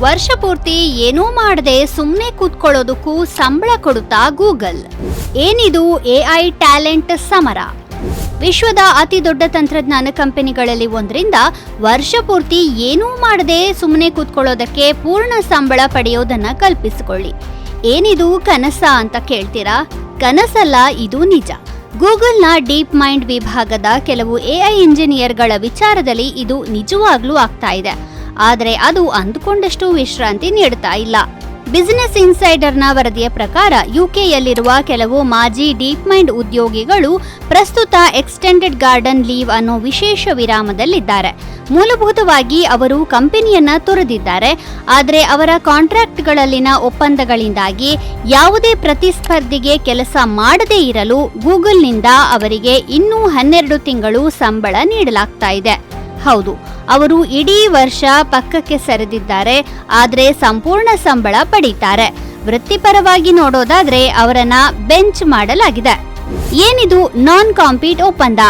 ವರ್ಷ ಪೂರ್ತಿ ಏನೂ ಮಾಡದೆ ಸುಮ್ಮನೆ ಕೂತ್ಕೊಳ್ಳೋದಕ್ಕೂ ಸಂಬಳ ಕೊಡುತ್ತಾ ಗೂಗಲ್. ಏನಿದು ಎಐ ಟ್ಯಾಲೆಂಟ್ ಸಮರ? ವಿಶ್ವದ ಅತಿ ದೊಡ್ಡ ತಂತ್ರಜ್ಞಾನ ಕಂಪನಿಗಳಲ್ಲಿ ಒಂದರಿಂದ ವರ್ಷ ಪೂರ್ತಿ ಏನೂ ಮಾಡದೆ ಸುಮ್ಮನೆ ಕೂತ್ಕೊಳ್ಳೋದಕ್ಕೆ ಪೂರ್ಣ ಸಂಬಳ ಪಡೆಯೋದನ್ನ ಕಲ್ಪಿಸಿಕೊಳ್ಳಿ. ಏನಿದು ಕನಸ ಅಂತ ಕೇಳ್ತೀರಾ? ಕನಸಲ್ಲ, ಇದು ನಿಜ. ಗೂಗಲ್ನ ಡೀಪ್ ಮೈಂಡ್ ವಿಭಾಗದ ಕೆಲವು ಎಐ ಇಂಜಿನಿಯರ್ಗಳ ವಿಚಾರದಲ್ಲಿ ಇದು ನಿಜವಾಗ್ಲೂ ಆಗ್ತಾ ಇದೆ. ಆದರೆ ಅದು ಅಂದುಕೊಂಡಷ್ಟು ವಿಶ್ರಾಂತಿ ನೀಡುತ್ತಾ ಇಲ್ಲ. ಬಿಸಿನೆಸ್ ಇನ್ಸೈಡರ್ನ ವರದಿಯ ಪ್ರಕಾರ ಯುಕೆಯಲ್ಲಿರುವ ಕೆಲವು ಮಾಜಿ ಡೀಪ್ ಮೈಂಡ್ ಉದ್ಯೋಗಿಗಳು ಪ್ರಸ್ತುತ ಎಕ್ಸ್ಟೆಂಡೆಡ್ ಗಾರ್ಡನ್ ಲೀವ್ ಅನ್ನೋ ವಿಶೇಷ ವಿರಾಮದಲ್ಲಿದ್ದಾರೆ. ಮೂಲಭೂತವಾಗಿ ಅವರು ಕಂಪನಿಯನ್ನ ತೊರೆದಿದ್ದಾರೆ. ಆದರೆ ಅವರ ಕಾಂಟ್ರಾಕ್ಟ್ಗಳಲ್ಲಿನ ಒಪ್ಪಂದಗಳಿಂದಾಗಿ ಯಾವುದೇ ಪ್ರತಿಸ್ಪರ್ಧಿಗೆ ಕೆಲಸ ಮಾಡದೇ ಇರಲು ಗೂಗಲ್ನಿಂದ ಅವರಿಗೆ ಇನ್ನೂ ಹನ್ನೆರಡು ತಿಂಗಳು ಸಂಬಳ ನೀಡಲಾಗ್ತಾ ಹೌದು, ಅವರು ಇಡೀ ವರ್ಷ ಪಕ್ಕಕ್ಕೆ ಸರಿದಿದ್ದಾರೆ, ಆದರೆ ಸಂಪೂರ್ಣ ಸಂಬಳ ಪಡೀತಾರೆ. ವೃತ್ತಿಪರವಾಗಿ ನೋಡೋದಾದ್ರೆ ಅವರನ್ನ ಬೆಂಚ್ ಮಾಡಲಾಗಿದೆ. ಏನಿದು ನಾನ್ ಕಾಂಪೀಟ್ ಒಪ್ಪಂದ?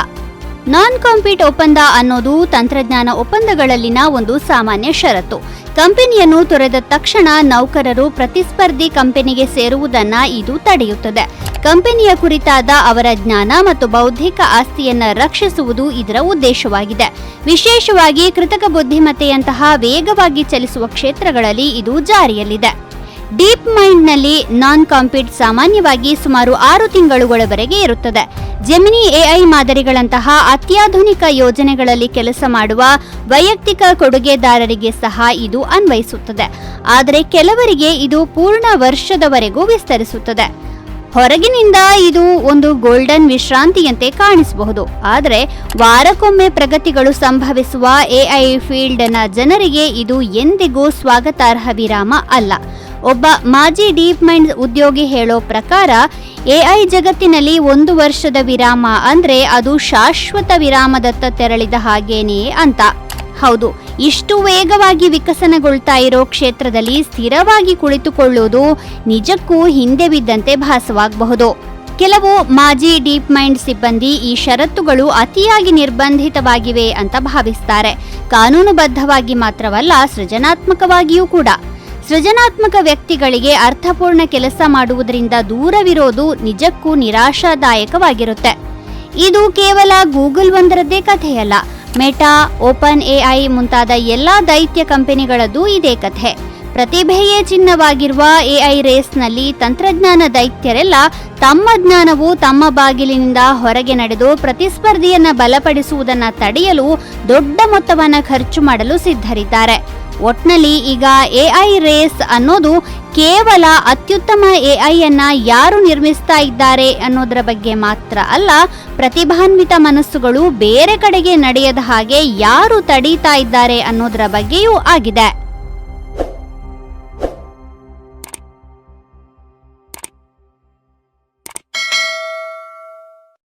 ನಾನ್ ಕಾಂಪೀಟ್ ಒಪ್ಪಂದ ಅನ್ನೋದು ತಂತ್ರಜ್ಞಾನ ಒಪ್ಪಂದಗಳಲ್ಲಿನ ಒಂದು ಸಾಮಾನ್ಯ ಷರತ್ತು. ಕಂಪನಿಯನ್ನು ತೊರೆದ ತಕ್ಷಣ ನೌಕರರು ಪ್ರತಿಸ್ಪರ್ಧಿ ಕಂಪನಿಗೆ ಸೇರುವುದನ್ನ ಇದು ತಡೆಯುತ್ತದೆ. ಕಂಪನಿಯ ಕುರಿತಾದ ಅವರ ಜ್ಞಾನ ಮತ್ತು ಬೌದ್ಧಿಕ ಆಸ್ತಿಯನ್ನ ರಕ್ಷಿಸುವುದು ಇದರ ಉದ್ದೇಶವಾಗಿದೆ. ವಿಶೇಷವಾಗಿ ಕೃತಕ ಬುದ್ಧಿಮತ್ತೆಯಂತಹ ವೇಗವಾಗಿ ಚಲಿಸುವ ಕ್ಷೇತ್ರಗಳಲ್ಲಿ ಇದು ಜಾರಿಯಲ್ಲಿದೆ. ಡೀಪ್ ಮೈಂಡ್ನಲ್ಲಿ ನಾನ್ ಕಾಂಪೀಟ್ ಸಾಮಾನ್ಯವಾಗಿ ಸುಮಾರು ಆರು ತಿಂಗಳುಗಳವರೆಗೆ ಇರುತ್ತದೆ. ಜೆಮಿನಿ ಎಐ ಮಾದರಿಗಳಂತಹ ಅತ್ಯಾಧುನಿಕ ಯೋಜನೆಗಳಲ್ಲಿ ಕೆಲಸ ಮಾಡುವ ವೈಯಕ್ತಿಕ ಕೊಡುಗೆದಾರರಿಗೆ ಸಹ ಇದು ಅನ್ವಯಿಸುತ್ತದೆ. ಆದರೆ ಕೆಲವರಿಗೆ ಇದು ಪೂರ್ಣ ವರ್ಷದವರೆಗೂ ವಿಸ್ತರಿಸುತ್ತದೆ. ಹೊರಗಿನಿಂದ ಇದು ಒಂದು ಗೋಲ್ಡನ್ ವಿಶ್ರಾಂತಿಯಂತೆ ಕಾಣಿಸಬಹುದು. ಆದರೆ ವಾರಕ್ಕೊಮ್ಮೆ ಪ್ರಗತಿಗಳು ಸಂಭವಿಸುವ ಎಐ ಫೀಲ್ಡ್ನ ಜನರಿಗೆ ಇದು ಎಂದಿಗೂ ಸ್ವಾಗತಾರ್ಹ ವಿರಾಮ ಅಲ್ಲ. ಒಬ್ಬ ಮಾಜಿ ಡೀಪ್ ಮೈಂಡ್ ಉದ್ಯೋಗಿ ಹೇಳೋ ಪ್ರಕಾರ, ಎಐ ಜಗತ್ತಿನಲ್ಲಿ ಒಂದು ವರ್ಷದ ವಿರಾಮ ಅಂದ್ರೆ ಅದು ಶಾಶ್ವತ ವಿರಾಮದತ್ತ ತೆರಳಿದ ಹಾಗೇನೇ ಅಂತ. ಹೌದು, ಇಷ್ಟು ವೇಗವಾಗಿ ವಿಕಸನಗೊಳ್ತಾ ಇರೋ ಕ್ಷೇತ್ರದಲ್ಲಿ ಸ್ಥಿರವಾಗಿ ಕುಳಿತುಕೊಳ್ಳುವುದು ನಿಜಕ್ಕೂ ಹಿಂದೆ ಬಿದ್ದಂತೆ ಭಾಸವಾಗಬಹುದು. ಕೆಲವು ಮಾಜಿ ಡೀಪ್ ಮೈಂಡ್ ಸಿಬ್ಬಂದಿ ಈ ಷರತ್ತುಗಳು ಅತಿಯಾಗಿ ನಿರ್ಬಂಧಿತವಾಗಿವೆ ಅಂತ ಭಾವಿಸ್ತಾರೆ. ಕಾನೂನುಬದ್ಧವಾಗಿ ಮಾತ್ರವಲ್ಲ, ಸೃಜನಾತ್ಮಕವಾಗಿಯೂ ಕೂಡ. ಸೃಜನಾತ್ಮಕ ವ್ಯಕ್ತಿಗಳಿಗೆ ಅರ್ಥಪೂರ್ಣ ಕೆಲಸ ಮಾಡುವುದರಿಂದ ದೂರವಿರೋದು ನಿಜಕ್ಕೂ ನಿರಾಶಾದಾಯಕವಾಗಿರುತ್ತೆ. ಇದು ಕೇವಲ ಗೂಗಲ್ ಒಂದರದ್ದೇ ಕಥೆಯಲ್ಲ. ಮೆಟಾ, ಓಪನ್ ಎಐ ಮುಂತಾದ ಎಲ್ಲ ದೈತ್ಯ ಕಂಪನಿಗಳದ್ದು ಇದೇ ಕಥೆ. ಪ್ರತಿಭೆಯೇ ಚಿನ್ನವಾಗಿರುವ ಎಐ ರೇಸ್ನಲ್ಲಿ ತಂತ್ರಜ್ಞಾನ ದೈತ್ಯರೆಲ್ಲ ತಮ್ಮ ಜ್ಞಾನವು ತಮ್ಮ ಬಾಗಿಲಿನಿಂದ ಹೊರಗೆ ನಡೆದು ಪ್ರತಿಸ್ಪರ್ಧಿಯನ್ನು ಬಲಪಡಿಸುವುದನ್ನು ತಡೆಯಲು ದೊಡ್ಡ ಮೊತ್ತವನ್ನು ಖರ್ಚು ಮಾಡಲು ಸಿದ್ಧರಿದ್ದಾರೆ. ಒಟ್ನಲ್ಲಿ ಈಗ ಎಐ ರೇಸ್ ಅನ್ನೋದು ಕೇವಲ ಅತ್ಯುತ್ತಮ ಎಐ ಅನ್ನ ಯಾರು ನಿರ್ಮಿಸ್ತಾ ಇದ್ದಾರೆ ಅನ್ನೋದರ ಬಗ್ಗೆ ಮಾತ್ರ ಅಲ್ಲ, ಪ್ರತಿಭಾನ್ವಿತ ಮನಸ್ಸುಗಳು ಬೇರೆ ಕಡೆಗೆ ನಡೆಯದ ಹಾಗೆ ಯಾರು ತಡೀತಾ ಇದ್ದಾರೆ ಅನ್ನೋದರ ಬಗ್ಗೆಯೂ ಆಗಿದೆ.